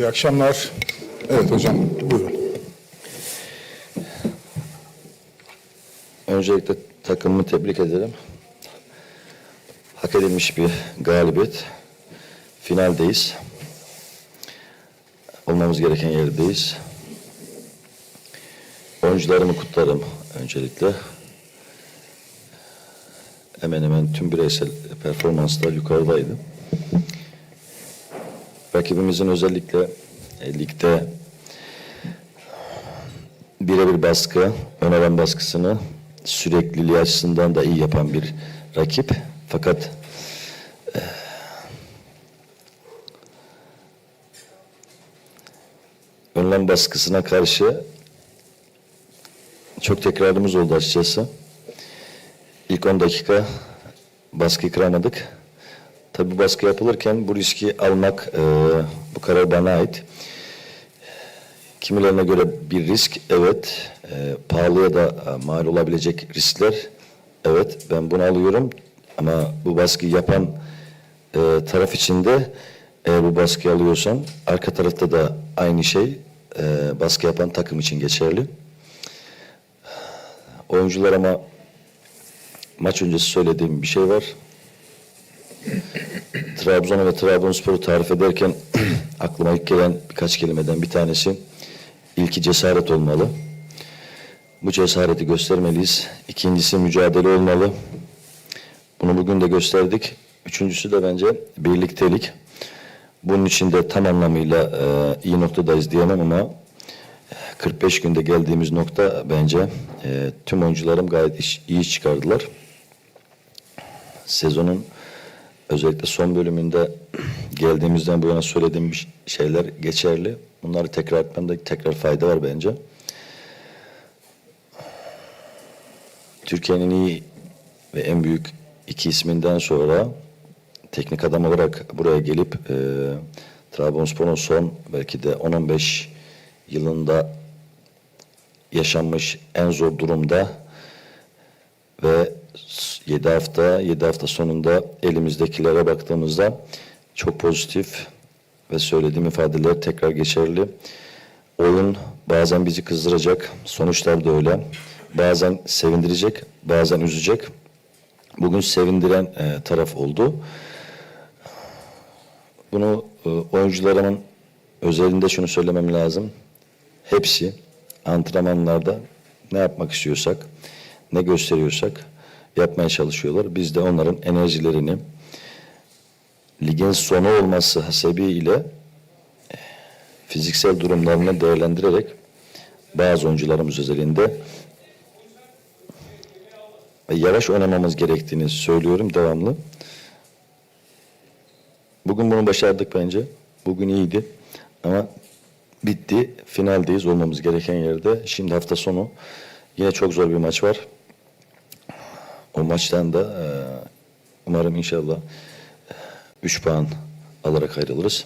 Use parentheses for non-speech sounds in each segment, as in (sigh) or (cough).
İyi akşamlar. Evet hocam buyurun. Öncelikle takımımı tebrik ederim. Hak edilmiş bir galibiyet. Finaldeyiz. Olmamız gereken yerdeyiz. Oyuncularımı kutlarım öncelikle. Hemen hemen tüm bireysel performanslar yukarıdaydı. Rakibimizin özellikle e, ligde birebir baskı, ön alan baskısını sürekliliği açısından da iyi yapan bir rakip. Fakat eh, ön alan baskısına karşı çok tekrarımız oldu açıkçası. İlk 10 dakika baskı kıramadık. Tabii bu baskı yapılırken bu riski almak, eh, bu karar bana ait. Kimilerine göre bir risk, evet. E, pahalıya da e, mal olabilecek riskler, evet. Ben bunu alıyorum ama bu baskıyı yapan e, taraf içinde eğer bu baskıyı alıyorsan, arka tarafta da aynı şey e, baskı yapan takım için geçerli. Oyuncular ama maç öncesi söylediğim bir şey var. Trabzon'u ve Trabzonspor'u tarif ederken (clears throat) aklıma ilk gelen birkaç kelimeden bir tanesi İlki cesaret olmalı. Bu cesareti göstermeliyiz. İkincisi mücadele olmalı. Bunu bugün de gösterdik. Üçüncüsü de bence birliktelik. Bunun için de tam anlamıyla e, iyi noktadayız diyemem ama 45 günde geldiğimiz nokta bence e, tüm oyuncularım gayet iş, iyi çıkardılar. Sezonun özellikle son bölümünde geldiğimizden bu yana söylediğim şeyler geçerli. Bunları tekrar etmemde tekrar fayda var bence. Türkiye'nin iyi ve en büyük iki isminden sonra teknik adam olarak buraya gelip e, Trabzonspor'un son belki de 10-15 yılında yaşanmış en zor durumda ve 7 hafta 7 hafta sonunda elimizdekilere baktığımızda çok pozitif ve söylediğim ifadeler tekrar geçerli. Oyun bazen bizi kızdıracak, sonuçlar da öyle. Bazen sevindirecek, bazen üzecek. Bugün sevindiren e, taraf oldu. Bunu e, oyuncularımın özelinde şunu söylemem lazım. Hepsi antrenmanlarda ne yapmak istiyorsak, ne gösteriyorsak yapmaya çalışıyorlar. Biz de onların enerjilerini ligin sonu olması hasebiyle e, fiziksel durumlarını değerlendirerek bazı oyuncularımız özelinde ve yavaş oynamamız gerektiğini söylüyorum devamlı. Bugün bunu başardık bence. Bugün iyiydi. Ama bitti. Finaldeyiz olmamız gereken yerde. Şimdi hafta sonu yine çok zor bir maç var. O maçtan da e, umarım inşallah 3 puan alarak ayrılırız.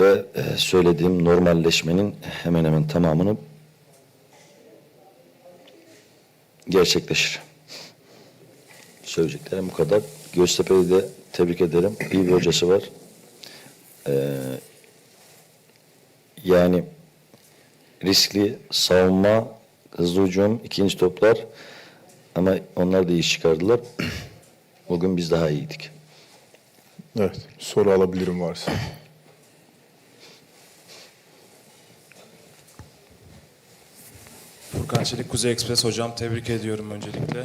Ve e, söylediğim normalleşmenin hemen hemen tamamını gerçekleşir. Söyleyeceklerim bu kadar. Göztepe'yi de tebrik ederim. İyi bir hocası var. Ee, yani riskli savunma, hızlı hücum, ikinci toplar ama onlar da iyi iş çıkardılar. (clears throat) Bugün biz daha iyiydik. Evet soru alabilirim varsa. Furkan Çelik, Kuzey Ekspres hocam tebrik ediyorum öncelikle. Ee,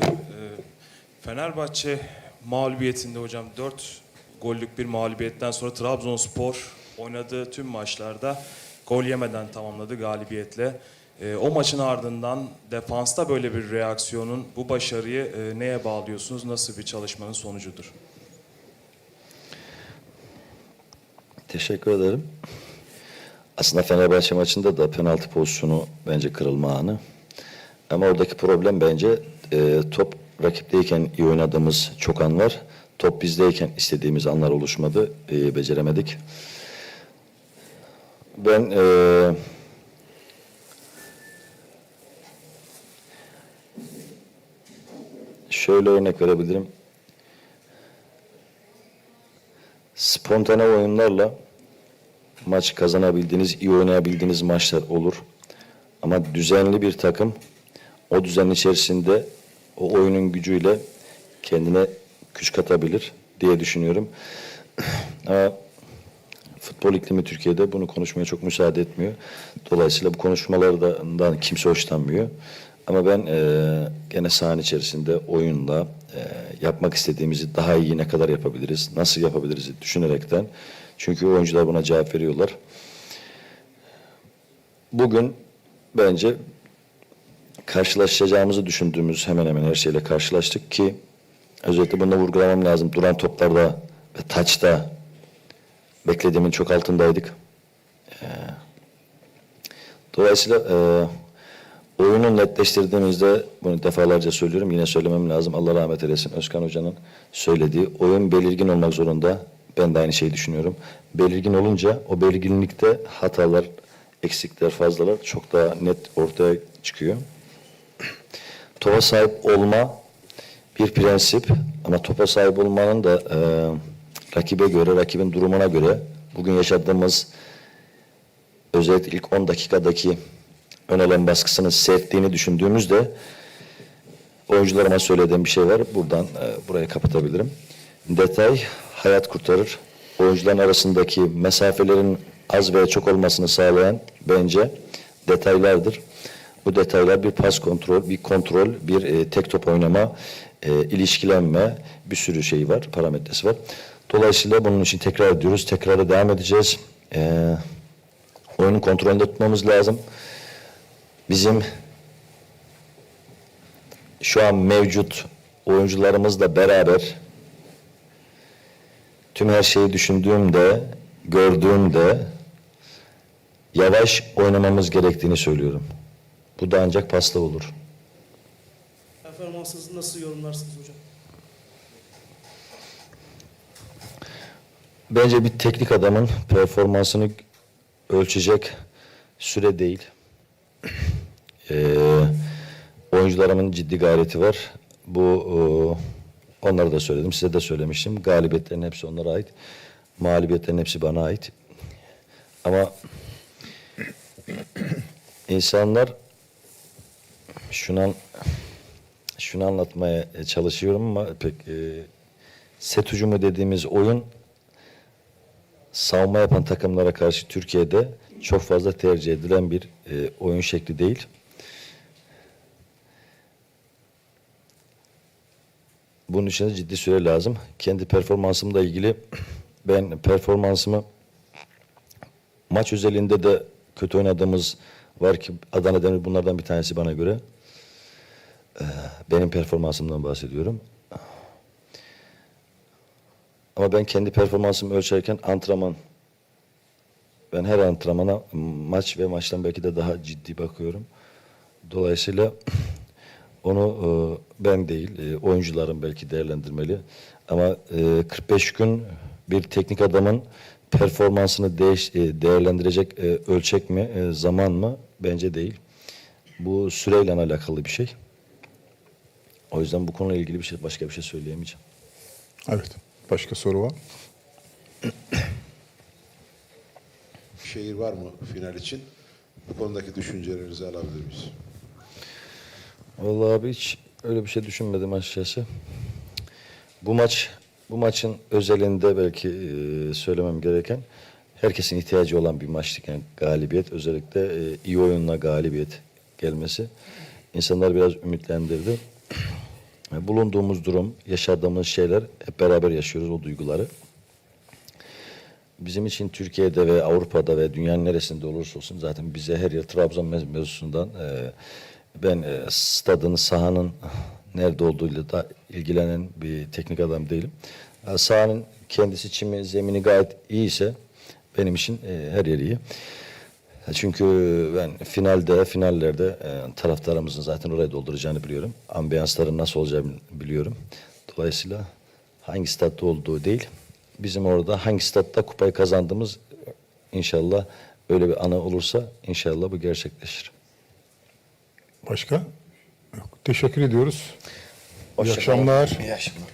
Fenerbahçe mağlubiyetinde hocam 4 gollük bir mağlubiyetten sonra Trabzonspor oynadığı tüm maçlarda gol yemeden tamamladı galibiyetle. Ee, o maçın ardından defansta böyle bir reaksiyonun bu başarıyı e, neye bağlıyorsunuz? Nasıl bir çalışmanın sonucudur? Teşekkür ederim. Aslında Fenerbahçe maçında da penaltı pozisyonu bence kırılma anı. Ama oradaki problem bence e, top rakipteyken iyi oynadığımız çok an var. Top bizdeyken istediğimiz anlar oluşmadı. E, beceremedik. Ben e, şöyle örnek verebilirim. Spontane oyunlarla maç kazanabildiğiniz, iyi oynayabildiğiniz maçlar olur. Ama düzenli bir takım o düzen içerisinde o oyunun gücüyle kendine güç katabilir diye düşünüyorum. (clears throat) Ama futbol iklimi Türkiye'de bunu konuşmaya çok müsaade etmiyor. Dolayısıyla bu konuşmalardan kimse hoşlanmıyor. Ama ben eee, gene sahanın içerisinde oyunla eee, yapmak istediğimizi daha iyi ne kadar yapabiliriz, nasıl yapabiliriz düşünerekten. Çünkü oyuncular buna cevap veriyorlar. Bugün bence karşılaşacağımızı düşündüğümüz hemen hemen her şeyle karşılaştık ki özellikle bunu vurgulamam lazım. Duran toplarda ve taçta beklediğimin çok altındaydık. Dolayısıyla e, oyunu netleştirdiğimizde bunu defalarca söylüyorum yine söylemem lazım. Allah rahmet eylesin Özkan Hoca'nın söylediği oyun belirgin olmak zorunda. Ben de aynı şeyi düşünüyorum. Belirgin olunca o belirginlikte hatalar, eksikler, fazlalar çok daha net ortaya çıkıyor. Topa sahip olma bir prensip ama topa sahip olmanın da e, rakibe göre, rakibin durumuna göre bugün yaşadığımız özellikle ilk 10 dakikadaki ön alan baskısının sertliğini düşündüğümüzde oyuncularıma söylediğim bir şey var. Buradan e, burayı kapatabilirim. Detay hayat kurtarır. Oyuncuların arasındaki mesafelerin az veya çok olmasını sağlayan bence detaylardır. Bu detaylar bir pas kontrol, bir kontrol, bir e, tek top oynama, e, ilişkilenme, bir sürü şey var, parametresi var. Dolayısıyla bunun için tekrar ediyoruz, tekrara devam edeceğiz. E, oyunun kontrolünde tutmamız lazım. Bizim şu an mevcut oyuncularımızla beraber tüm her şeyi düşündüğümde, gördüğümde yavaş oynamamız gerektiğini söylüyorum. Bu da ancak pasla olur. Performansınızı nasıl yorumlarsınız hocam? Bence bir teknik adamın performansını ölçecek süre değil. Ee, oyuncularımın ciddi gayreti var. Bu e, onlara da söyledim, size de söylemiştim. Galibiyetlerin hepsi onlara ait. Mağlubiyetlerin hepsi bana ait. Ama insanlar şunu şunu anlatmaya çalışıyorum ama pek e, set hücumu dediğimiz oyun savunma yapan takımlara karşı Türkiye'de çok fazla tercih edilen bir e, oyun şekli değil. Bunun için ciddi süre lazım. Kendi performansımla ilgili (clears throat) ben performansımı maç özelinde de kötü oynadığımız var ki Adana Demir bunlardan bir tanesi bana göre. Ee, Benim performansımdan bahsediyorum. Ama ben kendi performansımı ölçerken antrenman ben her antrenmana maç ve maçtan belki de daha ciddi bakıyorum. Dolayısıyla (clears throat) onu e, ben değil, e, oyuncuların belki değerlendirmeli. Ama e, 45 gün bir teknik adamın performansını değiş, e, değerlendirecek e, ölçek mi, e, zaman mı? Bence değil. Bu süreyle alakalı bir şey. O yüzden bu konuyla ilgili bir şey, başka bir şey söyleyemeyeceğim. Evet. Başka soru var? şehir var mı final için? Bu konudaki düşüncelerinizi alabilir miyiz? Vallahi abi hiç öyle bir şey düşünmedim açıkçası. Bu maç, bu maçın özelinde belki e, söylemem gereken herkesin ihtiyacı olan bir maçtı. Yani galibiyet, özellikle e, iyi oyunla galibiyet gelmesi insanlar biraz ümitlendirdi. Bulunduğumuz durum, yaşadığımız şeyler hep beraber yaşıyoruz o duyguları. Bizim için Türkiye'de ve Avrupa'da ve dünyanın neresinde olursa olsun zaten bize her yer Trabzon mev- mevzusundan e, ben e, stadın, sahanın nerede olduğuyla da ilgilenen bir teknik adam değilim. E, sahanın kendisi çimi, zemini gayet iyi ise benim için e, her yer iyi. E, Çünkü ben finalde, finallerde e, taraftarımızın zaten orayı dolduracağını biliyorum. Ambiyansların nasıl olacağını biliyorum. Dolayısıyla hangi statta olduğu değil, bizim orada hangi statta kupayı kazandığımız inşallah öyle bir ana olursa inşallah bu gerçekleşir. Başka? Yok. Teşekkür ediyoruz. İyi akşamlar. İyi akşamlar.